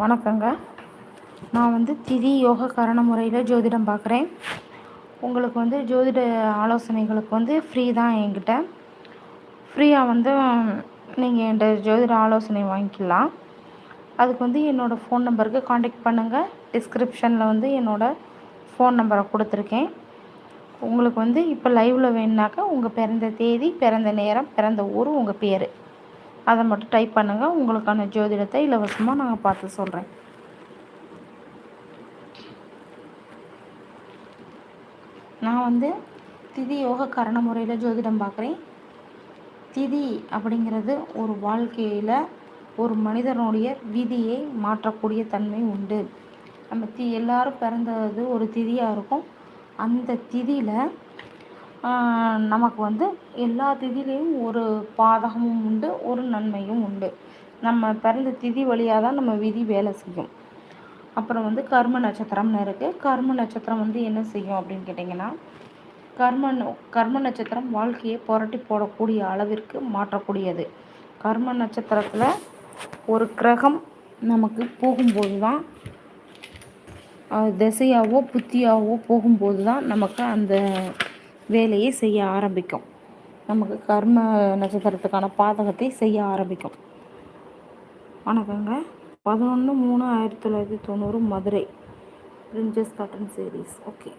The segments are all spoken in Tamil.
வணக்கங்க. நான் வந்து திதி யோக கரண முறையில் ஜோதிடம் பார்க்குறேன் உங்களுக்கு வந்து ஜோதிட ஆலோசனைகளுக்கு வந்து ஃப்ரீ தான் என்கிட்ட. ஃப்ரீயாக வந்து நீங்கள் என்கிட்ட ஜோதிட ஆலோசனை வாங்கிக்கலாம். அதுக்கு வந்து என்னோடய ஃபோன் நம்பருக்கு காண்டாக்ட் பண்ணுங்கள் டிஸ்கிரிப்ஷனில் வந்து என்னோடய ஃபோன் நம்பரை கொடுத்துருக்கேன். உங்களுக்கு வந்து இப்போ லைவில் வேணுனாக்கா உங்கள் பிறந்த தேதி பிறந்த நேரம் பிறந்த ஊர் உங்கள் பேர். அதை மட்டும் டைப் பண்ணுங்கள் உங்களுக்கான ஜோதிடத்தை இலவசமாக நாங்கள் பார்த்து சொல்கிறேன் நான் வந்து திதி யோக கரண முறையில் ஜோதிடம் பார்க்குறேன். திதி அப்படிங்கிறது ஒரு வாழ்க்கையில் ஒரு மனிதனுடைய விதியை மாற்றக்கூடிய தன்மை உண்டு. நம்ம தி எல்லோரும் பிறந்தது ஒரு திதியாக இருக்கும். அந்த திதியில் நமக்கு வந்து எல்லா திதியிலையும் ஒரு பாதகமும் உண்டு ஒரு நன்மையும் உண்டு. நம்ம பிறந்த திதி வழியாக தான் நம்ம விதி வேலை செய்யும். அப்புறம் வந்து கர்ம நட்சத்திரம்னு இருக்குது கர்ம நட்சத்திரம் வந்து என்ன செய்யும் அப்படின்னு கேட்டிங்கன்னா கர்ம கர்ம நட்சத்திரம் வாழ்க்கையை புரட்டி போடக்கூடிய அளவிற்கு மாற்றக்கூடியது. கர்ம நட்சத்திரத்தில் ஒரு கிரகம் நமக்கு போகும்போது தான் திசையாவோ புத்தியாவோ போகும்போது தான் நமக்கு அந்த வேலையை செய்ய ஆரம்பிக்கும். நமக்கு கர்ம நட்சத்திரத்துக்கான பாதகத்தை செய்ய ஆரம்பிக்கும். வணக்கங்க. பதினொன்று மூணு ஆயிரத்தி தொள்ளாயிரத்தி தொண்ணூறு மதுரை பிரிஞ்சஸ் காட்டன் சீரீஸ் ஓகே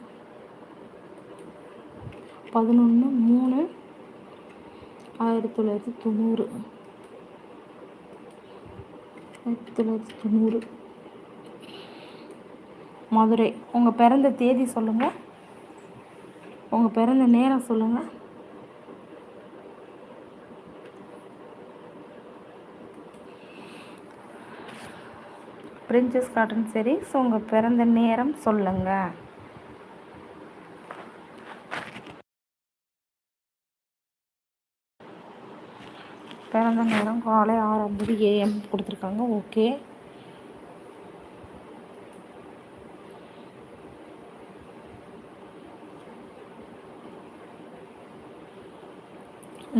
பதினொன்று மூணு ஆயிரத்தி தொள்ளாயிரத்தி தொண்ணூறு. ஆயிரத்தி தொள்ளாயிரத்தி தொண்ணூறு. மதுரை. உங்கள் பிறந்த தேதி சொல்லுங்கள் உங்கள் பிறந்த நேரம் சொல்லுங்கள் பிரின்சஸ் காட்டன் சரி ஸோ உங்கள் பிறந்த நேரம் சொல்லுங்கள் பிறந்த நேரம் காலை ஆறு ஐம்பது ஏஎம் கொடுத்துருக்காங்க. ஓகே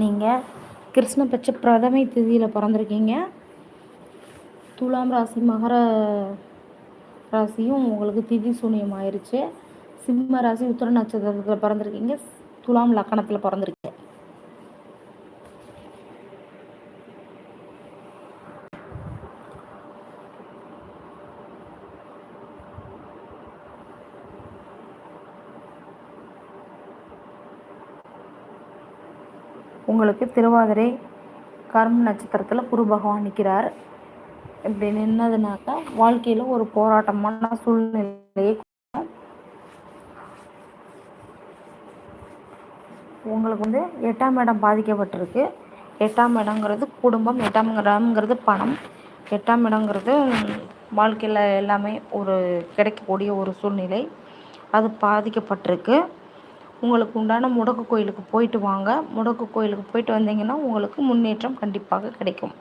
நீங்கள் கிருஷ்ணபட்ச பிரதமை திதியில் பிறந்திருக்கீங்க. துலாம் ராசி மகர ராசியும் உங்களுக்கு திதி சூனியம் ஆயிடுச்சு சிம்ம ராசி உத்திர நட்சத்திரத்தில் பிறந்திருக்கீங்க. துலாம் லக்கணத்தில் பிறந்திருக்கீங்க. உங்களுக்கு திருவாதிரை கர்ம நட்சத்திரத்தில் குரு பகவான் நிற்கிறார் இப்படி நின்னதுனாக்கா வாழ்க்கையில் ஒரு போராட்டமான சூழ்நிலையை உங்களுக்கு வந்து எட்டாம் இடம் பாதிக்கப்பட்டிருக்கு. எட்டாம் இடங்கிறது குடும்பம் எட்டாம் இடம்ங்கிறது பணம். எட்டாம் இடங்கிறது வாழ்க்கையில் எல்லாமே ஒரு கிடைக்கக்கூடிய ஒரு சூழ்நிலை. அது பாதிக்கப்பட்டிருக்கு. உங்களுக்கு உண்டான முடக்கு கோயிலுக்கு போயிட்டு வாங்க. முடக்கு கோயிலுக்கு போயிட்டு வந்தீங்கன்னா உங்களுக்கு முன்னேற்றம் கண்டிப்பாக கிடைக்கும்.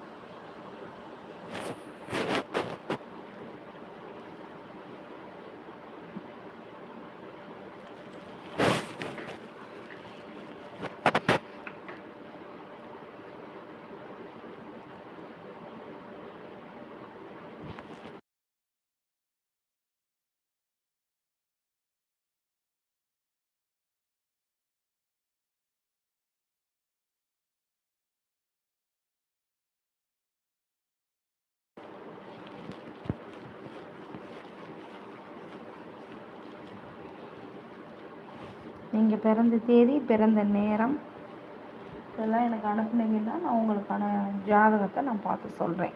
நீங்கள் பிறந்த தேதி பிறந்த நேரம். இதெல்லாம் எனக்கு அனுப்புனீங்கன்னா நான் உங்களுக்கான ஜாதகத்தை நான் பார்த்து சொல்கிறேன்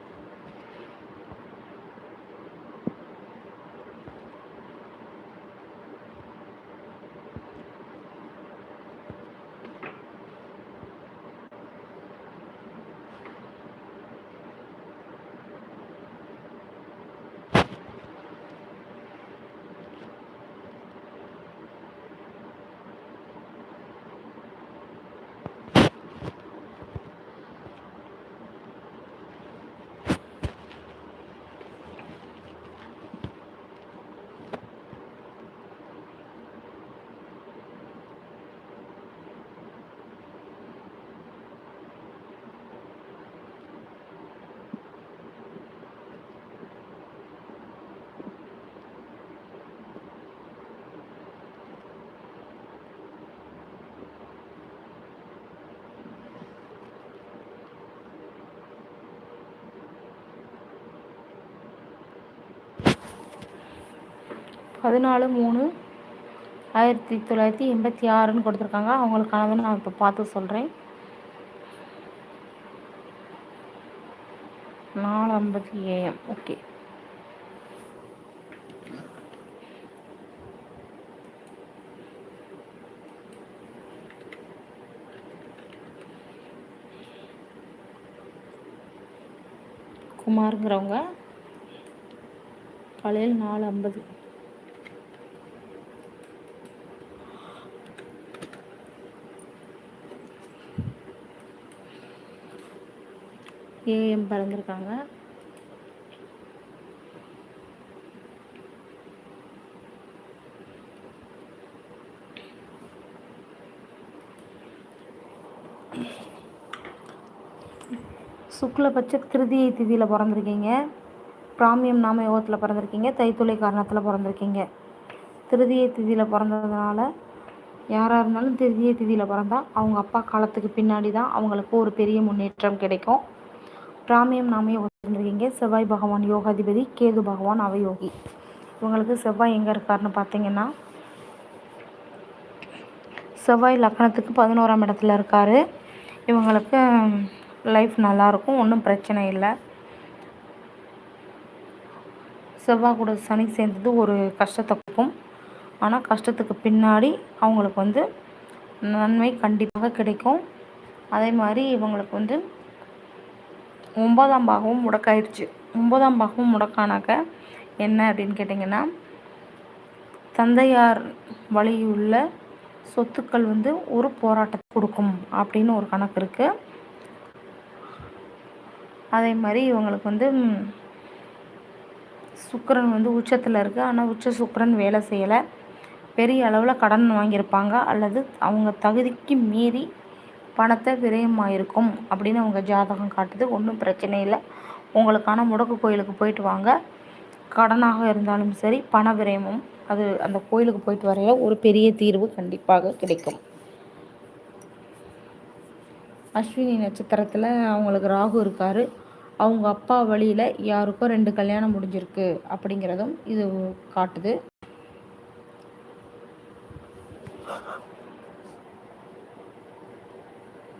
பதினாலு மூணு ஆயிரத்தி தொள்ளாயிரத்தி எண்பத்தி ஆறுன்னு கொடுத்துருக்காங்க. அவங்களுக்கானது நான் இப்போ பார்த்து சொல்கிறேன் நாலு ஐம்பது ஏஎம். ஓகே. குமாருங்கிறவங்க. காலையில் நாலு ஐம்பது. ஏஎம் பிறந்திருக்காங்க. சுக்லபட்ச திருதியை திதியில் பிறந்திருக்கீங்க. பிராமியம் நாம யோகத்தில் பிறந்திருக்கீங்க. தைத்துளை காரணத்தில் பிறந்திருக்கீங்க. திருதியை திதியில் பிறந்ததுனால யாராக இருந்தாலும் திருதியை திதியில் பிறந்தா அவங்க அப்பா காலத்துக்கு பின்னாடி தான் அவங்களுக்கு ஒரு பெரிய முன்னேற்றம் கிடைக்கும். பிராமியம் நாம யோகத்தில் செவ்வாய் பகவான் யோகாதிபதி கேது பகவான் அவயோகி. இவங்களுக்கு செவ்வாய் எங்கே இருக்காருன்னு பார்த்தீங்கன்னா செவ்வாய் லக்னத்துக்கு பதினோராம் இடத்துல இருக்கார். இவங்களுக்கு லைஃப் நல்லாயிருக்கும் ஒன்றும் பிரச்சனை இல்லை. செவ்வாய் கூட சனி சேர்ந்தது ஒரு கஷ்டத்தை கொடுக்கும். ஆனால் கஷ்டத்துக்கு பின்னாடி அவங்களுக்கு வந்து நன்மை கண்டிப்பாக கிடைக்கும். அதே மாதிரி இவங்களுக்கு வந்து ஒன்பதாம் பாகமும் முடக்காயிருச்சு. ஒன்பதாம் பாகமும் முடக்கானாக்க என்ன அப்படின்னு கேட்டிங்கன்னா தந்தையார் வழியுள்ள சொத்துக்கள் வந்து ஒரு போராட்டத்தை கொடுக்கும் அப்படின்னு ஒரு கணக்கு இருக்குது அதே மாதிரி இவங்களுக்கு வந்து சுக்கரன் வந்து உச்சத்தில் இருக்குது ஆனால் உச்ச சுக்கரன் வேலை செய்யலை. பெரிய அளவில் கடன் வாங்கியிருப்பாங்க. அல்லது அவங்க தகுதிக்கு மீறி பணத்தை விரயமாயிருக்கும் அப்படின்னு அவங்க ஜாதகம் காட்டுது. ஒன்றும் பிரச்சனை இல்லை. உங்களுக்கான முடக்கு கோயிலுக்கு போயிட்டு வாங்க. கடனாக இருந்தாலும் சரி பண விரயமும் அது அந்த கோயிலுக்கு போயிட்டு வரைய ஒரு பெரிய தீர்வு கண்டிப்பாக கிடைக்கும். அஸ்வினி நட்சத்திரத்தில் அவங்களுக்கு ராகு இருக்கார். அவங்க அப்பா வழியில் யாருக்கோ ரெண்டு கல்யாணம் முடிஞ்சிருக்கு அப்படிங்கிறதும் இது காட்டுது.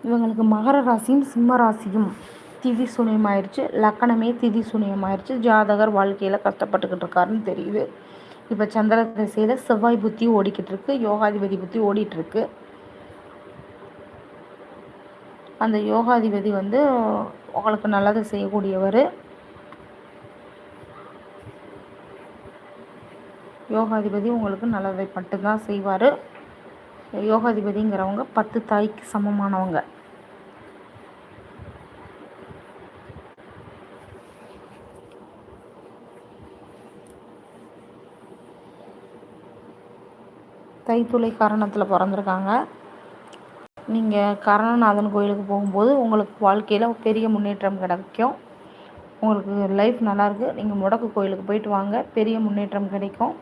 இவங்களுக்கு மகர ராசியும் சிம்ம ராசியும். திதி சுனியமாயிருச்சு. லக்கணமே திதி சுனியமாயிருச்சு. ஜாதகர் வாழ்க்கையில் கஷ்டப்பட்டுக்கிட்டு இருக்காருன்னு தெரியுது. இப்போ சந்திர திசையில் செவ்வாய் புத்தி ஓடிக்கிட்டு இருக்கு யோகாதிபதி புத்தி ஓடிட்டுருக்கு. அந்த யோகாதிபதி வந்து உங்களுக்கு நல்லது செய்யக்கூடியவர். யோகாதிபதி உங்களுக்கு நல்லதை மட்டும்தான் செய்வார். யோகாதிபதிங்கிறவங்க பத்து தாய்க்கு சமமானவங்க. தைத்துளை கரணத்தில் பிறந்திருக்காங்க. நீங்கள் கரணநாதன் கோயிலுக்கு போகும்போது உங்களுக்கு வாழ்க்கையில் பெரிய முன்னேற்றம் கிடைக்கும். உங்களுக்கு லைஃப் நல்லாயிருக்கு நீங்கள் முடக்கு கோயிலுக்கு போயிட்டு வாங்க. பெரிய முன்னேற்றம் கிடைக்கும்.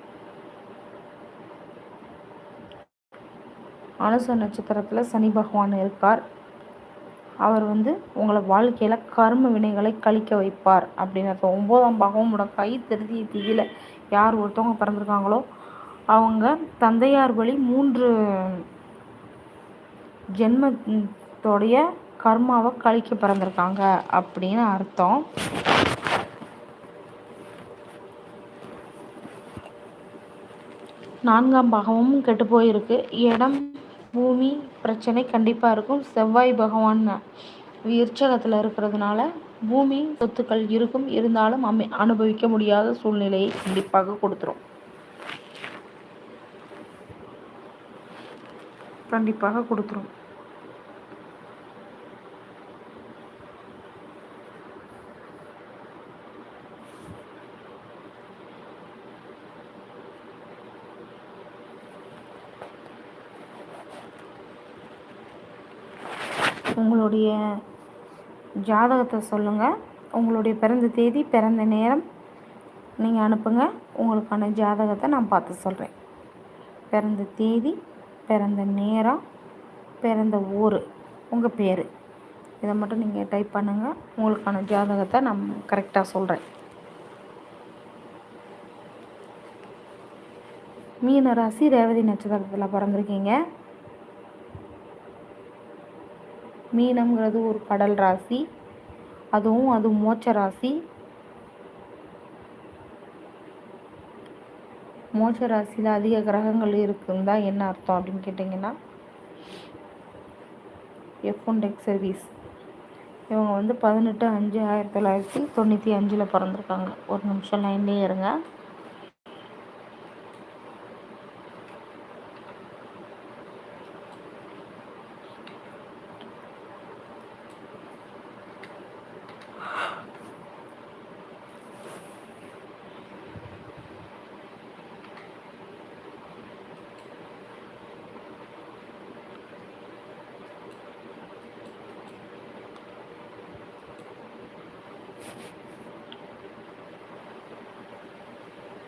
அனுச நட்சத்திரத்தில் சனி பகவான் இருக்கார். அவர் வந்து உங்களை வாழ்க்கையில் கர்ம வினைகளை கழிக்க வைப்பார் அப்படின்னு அர்த்தம். ஒம்போதாம் பாகமும் முடக்காய் திருதி திதியில் யார் ஒருத்தவங்க பிறந்திருக்காங்களோ அவங்க தந்தையார் வழி மூன்று ஜென்மத்தோடைய கர்மாவை கழிக்க பிறந்திருக்காங்க அப்படின்னு அர்த்தம். நான்காம் பாகமும் கெட்டு போயிருக்கு. இடம் பூமி பிரச்சனை கண்டிப்பாக இருக்கும். செவ்வாய் பகவான் விருச்சகத்தில் இருக்கிறதுனால பூமி சொத்துக்கள் இருக்கும். இருந்தாலும் அமை அனுபவிக்க முடியாத சூழ்நிலையை கண்டிப்பாக கொடுத்துரும். கண்டிப்பாக கொடுத்துரும். உங்களுடைய ஜாதகத்தை சொல்லுங்கள் உங்களுடைய பிறந்த தேதி பிறந்த நேரம் நீங்கள் அனுப்புங்க. உங்களுக்கான ஜாதகத்தை நான் பார்த்து சொல்கிறேன் பிறந்த தேதி பிறந்த நேரம் பிறந்த ஊர் உங்கள் பேர். இதை மட்டும் நீங்கள் டைப் பண்ணுங்கள் உங்களுக்கான ஜாதகத்தை நான் கரெக்டாக சொல்கிறேன் மீன ராசி ரேவதி நட்சத்திரத்தில் பிறந்திருக்கீங்க. மீனம்ங்கிறது ஒரு கடல் ராசி. அதுவும் அது மோட்ச ராசி. மோட்ச ராசியில் அதிக கிரகங்கள் இருக்குன்னு தான் என்ன அர்த்தம் அப்படின்னு கேட்டிங்கன்னா எஃப் ஒன் டெக் சர்வீஸ் இவங்க வந்து பதினெட்டு அஞ்சு ஆயிரத்தி தொள்ளாயிரத்தி தொண்ணூற்றி அஞ்சில் பிறந்திருக்காங்க. ஒரு நிமிஷம் லைன்லேயே இருங்க.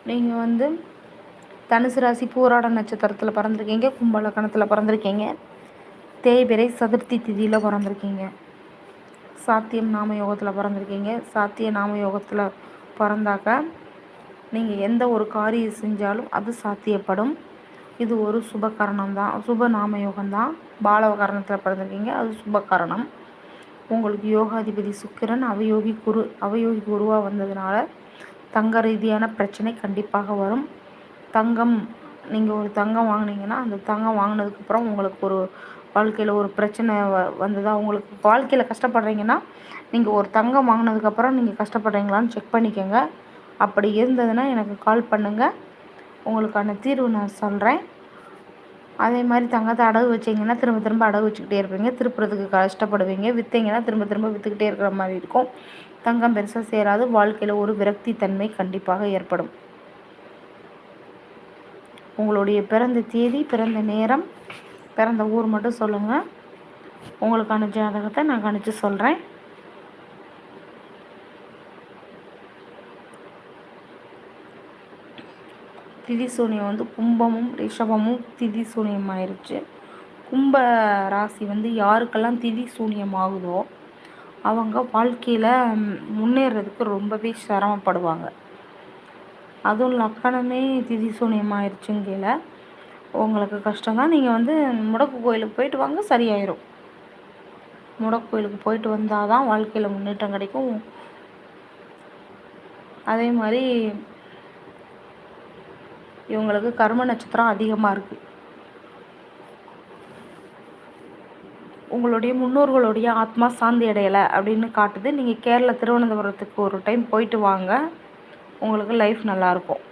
நீங்கள் வந்து தனுசு ராசி பூராட நட்சத்திரத்தில் பிறந்திருக்கீங்க கும்பலக்கணத்தில் பிறந்திருக்கீங்க தேய்பிரை சதுர்த்தி திதியில் பிறந்திருக்கீங்க. சாத்தியம் நாம யோகத்தில் பிறந்திருக்கீங்க. சாத்திய நாம யோகத்தில் பிறந்தாக்க நீங்கள் எந்த ஒரு காரியம் செஞ்சாலும் அது சாத்தியப்படும். இது ஒரு சுப கரணம் தான் சுப நாம யோகம் தான் பாலவ கரணத்தில் பிறந்திருக்கீங்க அது சுப கரணம். உங்களுக்கு யோகாதிபதி சுக்கிரன் அவயோகி குரு அவயோகி குருவாக வந்ததுனால தங்க ரீதியான பிரச்சனை கண்டிப்பாக வரும். தங்கம் நீங்கள் ஒரு தங்கம் வாங்கினீங்கன்னா அந்த தங்கம் வாங்கினதுக்கப்புறம் உங்களுக்கு ஒரு வாழ்க்கையில் ஒரு பிரச்சனை வ வந்ததா உங்களுக்கு வாழ்க்கையில் கஷ்டப்படுறீங்கன்னா நீங்கள் ஒரு தங்கம் வாங்கினதுக்கப்புறம் நீங்கள் கஷ்டப்படுறீங்களான்னு செக் பண்ணிக்கோங்க. அப்படி இருந்ததுன்னா எனக்கு கால் பண்ணுங்கள் உங்களுக்கான தீர்வு நான் சொல்கிறேன் அதே மாதிரி தங்கத்தை அடகு வச்சிங்கன்னா திரும்ப திரும்ப அடகு வச்சுக்கிட்டே இருப்பீங்க. திருப்புறதுக்கு கஷ்டப்படுவீங்க. விற்றீங்கன்னா திரும்ப திரும்ப விற்றுக்கிட்டே இருக்கிற மாதிரி இருக்கும். தங்கம் பெருசாக சேராது. வாழ்க்கையில் ஒரு விரக்தி தன்மை கண்டிப்பாக ஏற்படும். உங்களுடைய பிறந்த தேதி பிறந்த நேரம் பிறந்த ஊர் மட்டும் சொல்லுங்கள் உங்களுக்கான ஜாதகத்தை நான் கணிச்சு சொல்கிறேன் திதி சூனியம் வந்து கும்பமும் ரிஷபமும் திதி சூனியம் ஆயிடுச்சு கும்ப ராசி வந்து யாருக்கெல்லாம் திதி சூனியம் ஆகுதோ அவங்க வாழ்க்கையில் முன்னேறதுக்கு ரொம்பவே சிரமப்படுவாங்க. அதுவும் லக்கணமே திதி சூன்யமாயிருச்சுங்கையில் உங்களுக்கு உங்களுக்கு கஷ்டம்தான் நீங்கள் வந்து முடக்கு கோயிலுக்கு போயிட்டு வாங்க சரியாயிரும். முடக்கு கோயிலுக்கு போயிட்டு வந்தால் தான் வாழ்க்கையில் முன்னேற்றம் கிடைக்கும். அதே மாதிரி இவங்களுக்கு கர்ம நட்சத்திரம் அதிகமாக இருக்குது உங்களுடைய முன்னோர்களுடைய ஆத்மா சாந்தி அடையலை அப்படின்னு காட்டுது. நீங்கள் கேரளா திருவனந்தபுரத்துக்கு ஒரு டைம் போயிட்டு வாங்க. உங்களுக்கு லைஃப் நல்லாயிருக்கும்